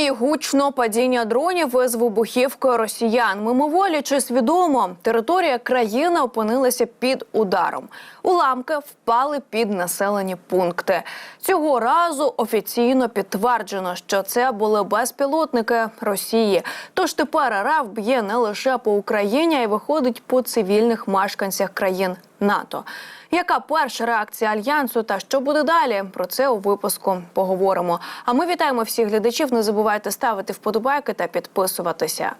Румунії гучно падіння дронів із вибухівкою росіян. Мимоволі чи свідомо територія країни опинилася під ударом. Уламки впали під населені пункти. Цього разу офіційно підтверджено, що це були безпілотники Росії. Тож тепер РФ б'є не лише по Україні, а й виходить по цивільних мешканцях країн НАТО. Яка перша реакція альянсу та що буде далі? Про це у випуску поговоримо. А ми вітаємо всіх глядачів. Не забувайте ставити вподобайки та підписуватися.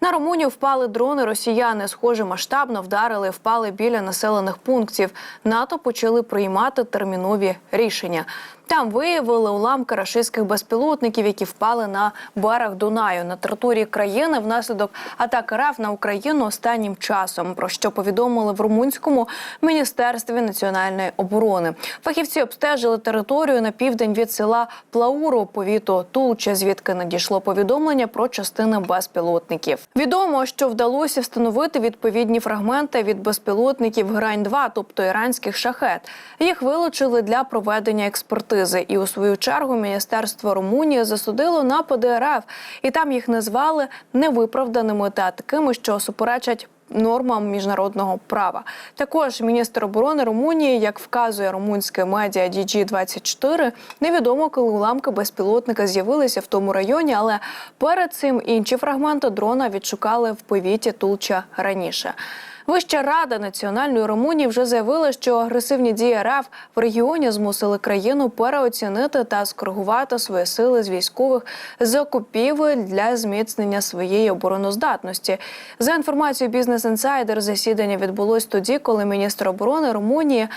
На Румунію впали дрони. Росіяни, схоже, масштабно вдарили, впали біля населених пунктів. НАТО почали приймати термінові рішення. Там виявили уламки рашистських безпілотників, які впали на берег Дунаю на території країни внаслідок атаки РФ на Україну останнім часом. Про що повідомили в румунському міністерстві національної оборони. Фахівці обстежили територію на південь від села Плауру, повіту Тулча, звідки надійшло повідомлення про частини безпілотників. Відомо, що вдалося встановити відповідні фрагменти від безпілотників грань 2 тобто іранських шахет. Їх вилучили для проведення експертизи. І у свою чергу міністерство Румунії засудило напади РФ, і там їх назвали невиправданими та такими, що суперечать. Нормам міжнародного права також міністр оборони Румунії, як вказує румунське медіа DG24, невідомо, коли уламки безпілотника з'явилися в тому районі, але перед цим інші фрагменти дрона відшукали в повіті Тулча раніше. Вища рада національної Румунії вже заявила, що агресивні дії РФ в регіоні змусили країну переоцінити та скоригувати свої сили з військових закупівель для зміцнення своєї обороноздатності. За інформацією бізнес інсайдер, засідання відбулось тоді, коли міністр оборони Румунії.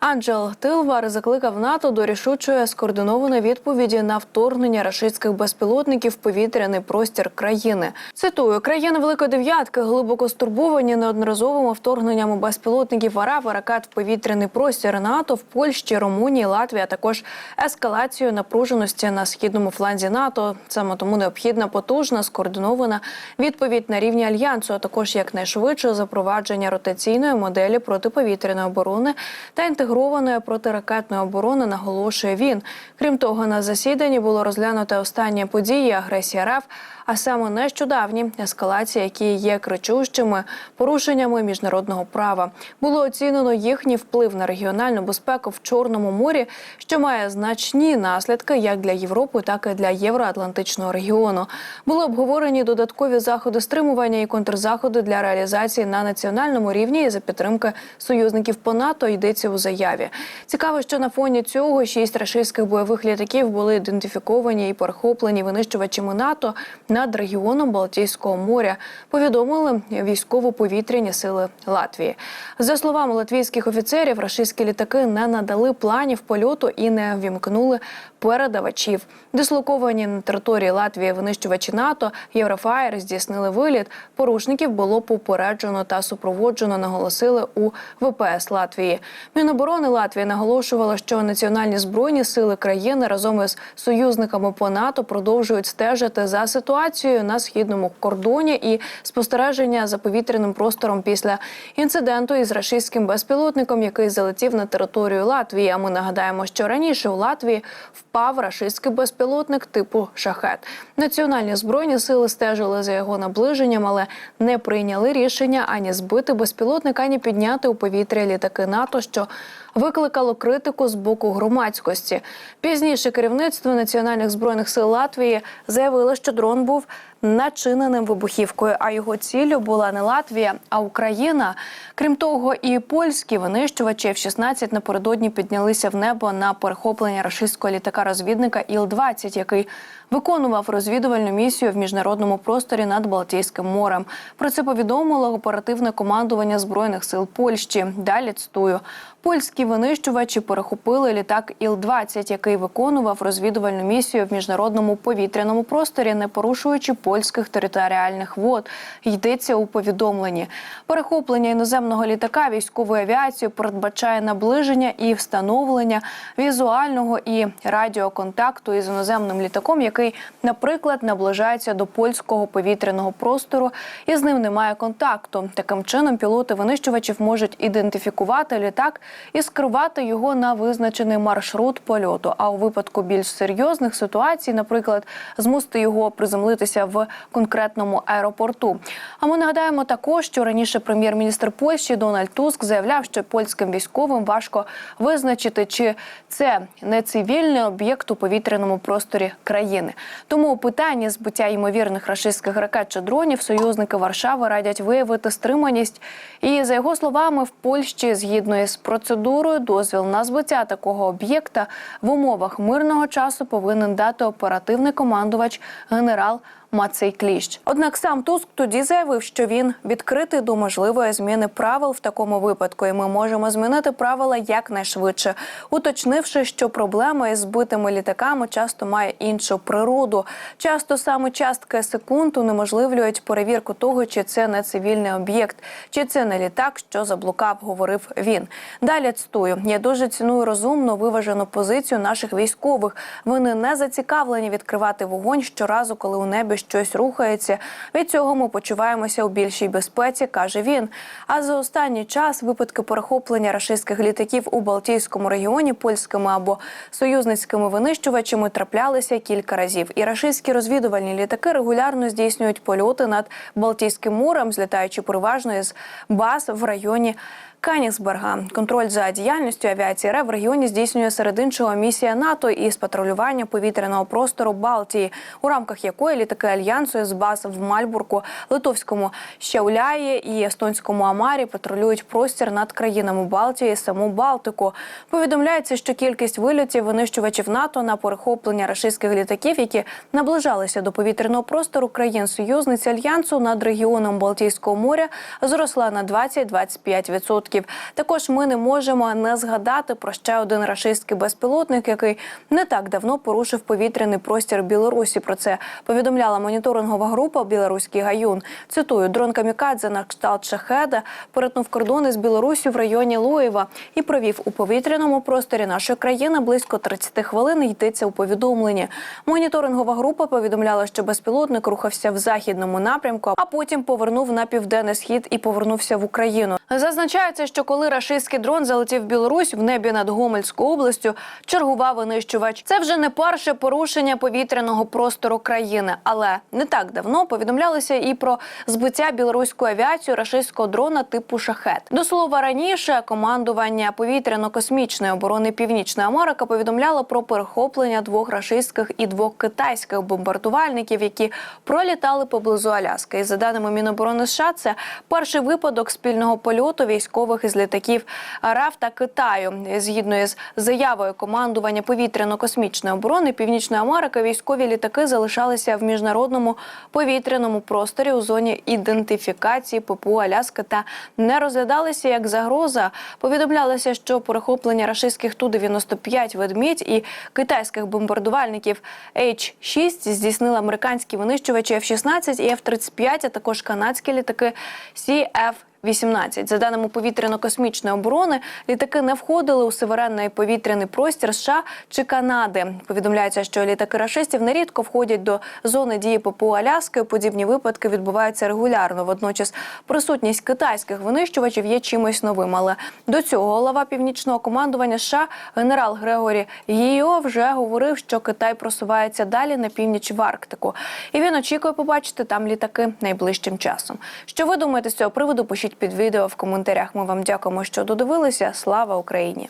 Анджел Тилвар закликав НАТО до рішучої скоординованої відповіді на вторгнення рашистських безпілотників в повітряний простір країни. Цитую країни Великої Дев'ятки глибоко стурбовані неодноразовими вторгненнями безпілотників і ракет в повітряний простір НАТО в Польщі, Румунії, Латвії, а також ескалацією напруженості на східному фланзі НАТО. Саме тому необхідна потужна скоординована відповідь на рівні альянсу, а також якнайшвидше запровадження ротаційної моделі протиповітряної оборони та інтеграції інтегрованої протиракетної оборони, наголошує він. Крім того, на засіданні було розглянуто останні події агресії РФ, а саме нещодавні ескалації, які є кричущими порушеннями міжнародного права. Було оцінено їхній вплив на регіональну безпеку в Чорному морі, що має значні наслідки як для Європи, так і для євроатлантичного регіону. Були обговорені додаткові заходи стримування і контрзаходи для реалізації на національному рівні і за підтримки союзників по НАТО йдеться у заяві. Цікаво, що на фоні цього шість рашистських бойових літаків були ідентифіковані і перехоплені винищувачами НАТО над регіоном Балтійського моря. Повідомили військово-повітряні сили Латвії. За словами латвійських офіцерів, рашистські літаки не надали планів польоту і не вімкнули передавачів. Дислоковані на території Латвії винищувачі НАТО Єврофаєр здійснили виліт. Порушників було попереджено та супроводжено. Наголосили у ВПС Латвії. Міноборони Латвії наголошувало, що національні збройні сили країни разом із союзниками по НАТО продовжують стежити за ситуацією на східному кордоні і спостереження за повітряним простором після інциденту із рашистським безпілотником, який залетів на територію Латвії. А ми нагадаємо, що раніше у Латвії впав рашистський безпілотник типу шахет. Національні збройні сили стежили за його наближенням, але не прийняли рішення ані збити безпілотник, ані підняти у повітря літаки НАТО, що викликало критику з боку громадськості. Пізніше керівництво національних збройних сил Латвії заявило, що дрон був начиненим вибухівкою, а його ціллю була не Латвія, а Україна. Крім того, і польські винищувачі F-16 напередодні піднялися в небо на перехоплення рашистського літака-розвідника Іл-20, який виконував розвідувальну місію в міжнародному просторі над Балтійським морем. Про це повідомило оперативне командування збройних сил Польщі. Далі цитую. Польські винищувачі перехопили літак Іл-20, який виконував розвідувальну місію в міжнародному повітряному просторі, не порушуючи польських територіальних вод. Йдеться у повідомленні. Перехоплення іноземного літака військовою авіацією передбачає наближення і встановлення візуального і радіоконтакту із іноземним літаком, який, наприклад, наближається до польського повітряного простору, і з ним немає контакту. Таким чином пілоти винищувачів можуть ідентифікувати літак і скерувати його на визначений маршрут польоту. А у випадку більш серйозних ситуацій, наприклад, змусити його приземлитися в конкретному аеропорту. А ми нагадаємо також, що раніше прем'єр-міністр Польщі Дональд Туск заявляв, що польським військовим важко визначити, чи це не цивільний об'єкт у повітряному просторі країни. Тому у питанні збиття ймовірних рашистських ракет чи дронів союзники Варшави радять виявити стриманість. І за його словами, в Польщі згідно із процедурою дозвіл на збиття такого об'єкта в умовах мирного часу повинен дати оперативний командувач генерал. Мацей Кліщ. Однак сам Туск тоді заявив, що він відкритий до можливої зміни правил в такому випадку, і ми можемо змінити правила якнайшвидше, уточнивши, що проблема із збитими літаками часто має іншу природу. Часто саме частки секунд унеможливлюють перевірку того, чи це не цивільний об'єкт, чи це не літак, що заблукав, говорив він. Далі цитую. Я дуже ціную розумну виважену позицію наших військових. Вони не зацікавлені відкривати вогонь щоразу, коли у небі щось рухається. Від цього ми почуваємося у більшій безпеці, каже він. А за останній час випадки перехоплення рашистських літаків у Балтійському регіоні польськими або союзницькими винищувачами траплялися кілька разів. І рашистські розвідувальні літаки регулярно здійснюють польоти над Балтійським морем, злітаючи переважно із баз в районі. Канісберга контроль за діяльністю авіації РФ в регіоні здійснює серед іншого місія НАТО із патрулювання повітряного простору Балтії, у рамках якої літаки альянсу з баз в Мальбурку, Литовському Щауляї і Естонському Амарі патрулюють простір над країнами Балтії саму Балтику. Повідомляється, що кількість вильотів винищувачів НАТО на перехоплення рашистських літаків, які наближалися до повітряного простору країн союзниць альянсу над регіоном Балтійського моря, зросла на 20-25%. Також ми не можемо не згадати про ще один рашистський безпілотник, який не так давно порушив повітряний простір Білорусі. Про це повідомляла моніторингова група Білоруський гаюн. Цитую, дрон камікадзе на кшталт шахеда перетнув кордони з Білорусі в районі Луєва і провів у повітряному просторі нашої країни близько 30 хвилин. Йдеться у повідомленні. Моніторингова група повідомляла, що безпілотник рухався в західному напрямку, а потім повернув на південний схід і повернувся в Україну. Зазначається, що коли рашистський дрон залетів в Білорусь в небі над Гомельською областю, чергував винищувач. Це вже не перше порушення повітряного простору країни, але не так давно повідомлялося і про збиття білоруською авіацією рашистського дрона типу шахет. До слова раніше командування повітряно-космічної оборони Північної Америки повідомляло про перехоплення двох рашистських і двох китайських бомбардувальників, які пролітали поблизу Аляски. І за даними Міноборони США, це перший випадок спільного польоту військових із літаків РФ та Китаю. Згідно із заявою командування повітряно-космічної оборони Північної Америки, військові літаки залишалися в міжнародному повітряному просторі у зоні ідентифікації ППУ Аляски та не розглядалися як загроза. Повідомлялося, що перехоплення рашистських Ту-95 «Ведмідь» і китайських бомбардувальників H-6 здійснили американські винищувачі F-16 і F-35, а також канадські літаки CF 18. За даними повітряно-космічної оборони, літаки не входили у суверенний повітряний простір США чи Канади. Повідомляється, що літаки рашистів нерідко входять до зони дії ППУ Аляски. Подібні випадки відбуваються регулярно. Водночас присутність китайських винищувачів є чимось новим. Але до цього голова північного командування США генерал Грегорі Гіо вже говорив, що Китай просувається далі на північ в Арктику, і він очікує побачити там літаки найближчим часом. Що ви думаєте з цього приводу? Пишіть під відео в коментарях. Ми вам дякуємо, що додивилися. Слава Україні!